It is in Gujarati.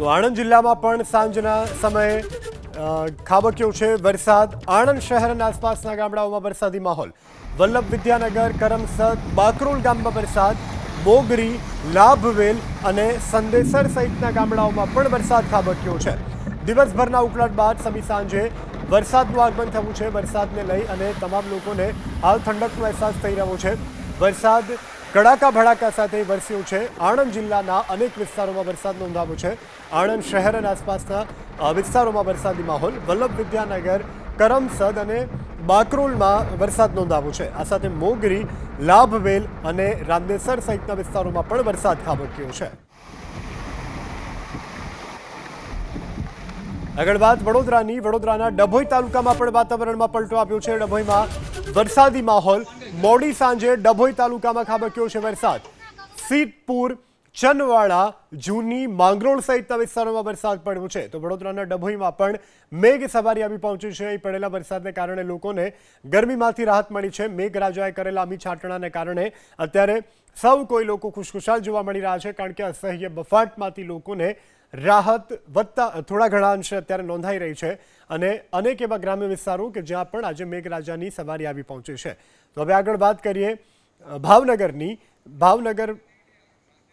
તો આણંદ જિલ્લામાં પણ સાંજના સમયે ખાબક્યો છે વરસાદ. આણંદ શહેર અને આસપાસના ગામડાઓમાં વરસાદી માહોલ. વલ્લભ વિદ્યાનગર, કરમસદ, બાકરોલ ગામમાં વરસાદ. બોગરી લાભવેલ અને સંદેસર સહિતના ગામડાઓમાં પણ વરસાદ ખાબક્યો છે. દિવસભરના ઉકળાટ બાદ સમી સાંજે વરસાદનું આગમન થયું છે. વરસાદને લઈ અને તમામ લોકોને હાલ ઠંડકનો અહેસાસ થઈ રહ્યો છે. વરસાદ કડાકા ભડાકા સાથે વરસ્યું છે. આણંદ જિલ્લાના અનેક વિસ્તારોમાં વરસાદ નોંધાયો છે. આણંદ શહેર અને આસપાસના વિસ્તારોમાં વરસાદી માહોલ. વલ્લભ વિદ્યાનગર કરમસદ અને બાકરોલમાં વરસાદ નોંધાયો છે. આ સાથે મોગરી, લાભવેલ અને રાંદેસર સહિતના વિસ્તારોમાં પણ વરસાદ ખાબક્યો છે. આગળ વાત વડોદરાની. વડોદરાના ડભોઈ તાલુકામાં પણ વાતાવરણમાં પલટો આપ્યો છે. ડભોઈમાં વરસાદી માહોલ. મોડી સાંજે ડભોઈ તાલુકામાં ખાબક્યો છે વરસાદ. સીતપુર ચનવાડા જૂની માંગરોળ સહિતના વિસ્તારોમાં વરસાદ પડ્યો છે. તો વડોદરાના ડભોઈમાં પણ મેઘ સવારી આવી પહોંચી છે. અહીં પડેલા વરસાદને કારણે લોકોને ગરમીમાંથી રાહત મળી છે. મેઘરાજાએ કરેલા અમી છાટણાને કારણે અત્યારે સૌ કોઈ લોકો ખુશખુશાલ જોવા મળી રહ્યા છે, કારણ કે અસહ્ય બફાટમાંથી લોકોને રાહત વધતા થોડા ઘણા અંશે અત્યારે નોંધાઈ રહી છે. અને અનેક એવા ગ્રામ્ય વિસ્તારો કે જ્યાં પણ આજે મેઘરાજાની સવારી આવી પહોંચી છે. તો હવે આગળ વાત કરીએ ભાવનગરની. ભાવનગર